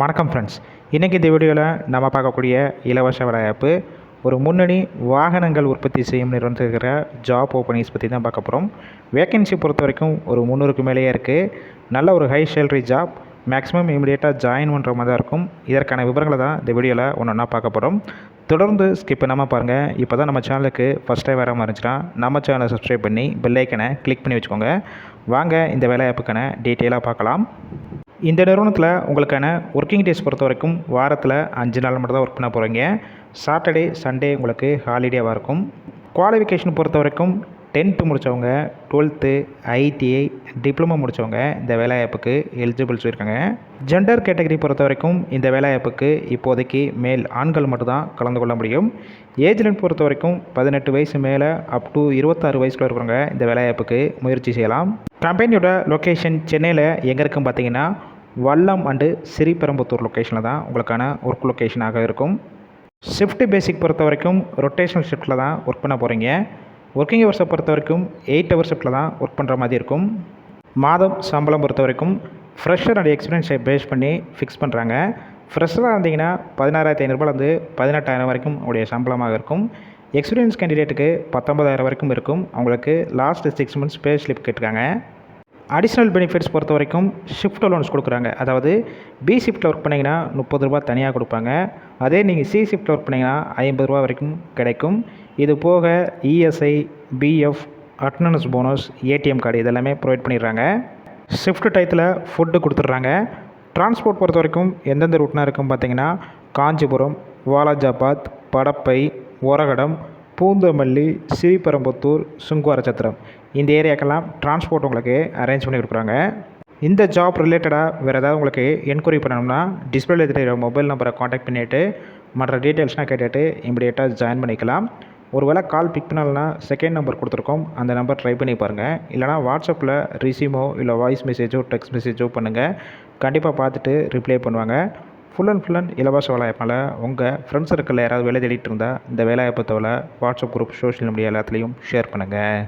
வணக்கம் ஃப்ரெண்ட்ஸ் இன்றைக்கி இந்த வீடியோவில் நம்ம பார்க்கக்கூடிய இலவச வேலைவாய்ப்பு ஒரு முன்னணி வாகனங்கள் உற்பத்தி செய்யும் நிறுவனத்தில் இருக்கிற ஜாப் ஓப்பனிங்ஸ் பற்றி தான் பார்க்க போகிறோம் வேக்கன்சி பொறுத்த வரைக்கும் ஒரு முந்நூறுக்கு மேலேயே இருக்குது நல்ல ஒரு ஹை சேலரி ஜாப் மேக்ஸிமம் இமீடியட்டாக ஜாயின் பண்ணுற மாதிரி தான் இருக்கும். இதற்கான விவரங்களை தான் இந்த வீடியோவில் ஒன்று ஒன்றா பார்க்க போகிறோம் தொடர்ந்து ஸ்கிப் பண்ணாமல் பாருங்கள் இப்போ தான் நம்ம சேனலுக்கு ஃபஸ்ட் டைம் வர மாதிரி இருந்துச்சுன்னா நம்ம சேனலை சப்ஸ்கிரைப் பண்ணி பெல்லைக்கனை கிளிக் பண்ணி வச்சுக்கோங்க. வாங்க இந்த வேலைவாய்ப்புக்கான டீட்டெயிலாக பார்க்கலாம். இந்த நிறுவனத்தில் உங்களுக்கான ஒர்க்கிங் டேஸ் பொறுத்த வரைக்கும் வாரத்தில் அஞ்சு நாள் மட்டும் தான் ஒர்க் பண்ண போகிறீங்க சாட்டர்டே சண்டே உங்களுக்கு ஹாலிடேவாக இருக்கும். குவாலிஃபிகேஷன் பொறுத்த வரைக்கும் டென்த்து முடித்தவங்க டுவெல்த்து ஐடிஐ டிப்ளமோ முடித்தவங்க இந்த வேலைவாய்ப்புக்கு எலிஜிபிள் சொல்லியிருக்காங்க. ஜெண்டர் கேட்டகரி பொறுத்த வரைக்கும் இந்த வேலைவாய்ப்புக்கு இப்போதைக்கு மேல் ஆண்கள் மட்டும்தான் கலந்து கொள்ள முடியும். ஏஜ் லிமிட் பொறுத்த வரைக்கும் பதினெட்டு வயசு மேலே அப் டு இருபத்தாறு வயசுக்குள்ள இருக்கிறவங்க இந்த வேலைவாய்ப்புக்கு முயற்சி செய்யலாம். கம்பெனியோட லொக்கேஷன் சென்னையில் எங்கே இருக்குன்னு பார்த்தீங்கன்னா வல்லம் அண்டு ஸ்ரீபெரும்புத்தூர் லொக்கேஷனில் தான் உங்களுக்கான ஒர்க் லொக்கேஷனாக இருக்கும். ஷிஃப்ட் பேசிக் பொறுத்த வரைக்கும் ரொட்டேஷனல் ஷிஃப்ட்டில் தான் ஒர்க் பண்ண போகிறீங்க ஒர்க்கிங் ஹவர்ஸை பொறுத்த வரைக்கும் எயிட் ஹவர் ஷிஃப்ட்டில் தான் ஒர்க் பண்ணுற மாதிரி இருக்கும். மாதம் சம்பளம் பொறுத்த வரைக்கும் ஃப்ரெஷர் அண்ட் எக்ஸ்பீரியன்ஸை பேஸ் பண்ணி ஃபிக்ஸ் பண்ணுறாங்க ஃப்ரெஷராக இருந்தீங்கன்னா பதினாறாயிரத்தி ஐநூறுபாலேருந்து பதினெட்டாயிரம் வரைக்கும் உங்களுடைய சம்பளமாக இருக்கும். எக்ஸ்பீரியன்ஸ் கேண்டிடேட்டுக்கு பத்தொம்பதாயிரம் வரைக்கும் இருக்கும். அவங்களுக்கு last six months pay slip கேட்டிருக்காங்க. அடிஷ்னல் பெனிஃபிட்ஸ் பொறுத்த வரைக்கும் ஷிஃப்ட் அலோன்ஸ் கொடுக்குறாங்க. அதாவது பி ஷிஃப்ட்டில் ஒர்க் பண்ணிங்கன்னா முப்பது ரூபா தனியாக கொடுப்பாங்க. அதே நீங்கள் சி ஷிஃப்ட்டில் ஒர்க் பண்ணிங்கன்னா ஐம்பது ரூபா வரைக்கும் கிடைக்கும். இது போக ESI PF attendance bonus ATM card இதெல்லாமே ப்ரொவைட் பண்ணிடுறாங்க. ஷிஃப்ட் டயத்தில் ஃபுட்டு கொடுத்துட்றாங்க. டிரான்ஸ்போர்ட் பொறுத்த வரைக்கும் எந்தெந்த ரூட்னா இருக்கும் பார்த்தீங்கன்னா காஞ்சிபுரம் வாலாஜாபாத் படப்பை ஒரகடம் பூந்தமல்லி ஸ்ரீபெரும்புத்தூர் சுங்குவாரச்சத்திரம் இந்த ஏரியாக்கெல்லாம் டிரான்ஸ்போர்ட் உங்களுக்கு அரேஞ்ச் பண்ணி கொடுக்குறாங்க. இந்த ஜாப் ரிலேட்டடாக வேறு ஏதாவது உங்களுக்கு என்கொயரி பண்ணணும்னா டிஸ்பிளேல தெரியுற மொபைல் நம்பரை காண்டாக்ட் பண்ணிவிட்டு மற்ற டீட்டெயில்ஸ்லாம் கேட்டுட்டு இமிடியேட்டாக ஜாயின் பண்ணிக்கலாம். ஒருவேளை கால் பிக் பண்ணலன்னா செகண்ட் நம்பர் கொடுத்துருக்கோம். அந்த நம்பர் ட்ரை பண்ணி பாருங்கள் இல்லைனா வாட்ஸ்அப்பில் ரிசீமோ இல்லை வாய்ஸ் மெசேஜோ டெக்ஸ்ட் மெசேஜோ பண்ணுங்கள் கண்டிப்பாக பார்த்துட்டு ரிப்ளை பண்ணுவாங்க. ஃபுல் அண்ட் ஃபுல் அண்ட் இலவச வேலைவாய்ப்பால் உங்கள் ஃப்ரெண்ட்ஸ் சர்க்கிளில் யாராவது வேலை தேடிட்டு இருந்தால் இந்த வேலைவாய்ப்பு வாட்ஸ்அப் குரூப் சோஷியல் மீடியா எல்லாத்துலேயும் ஷேர் பண்ணுங்கள்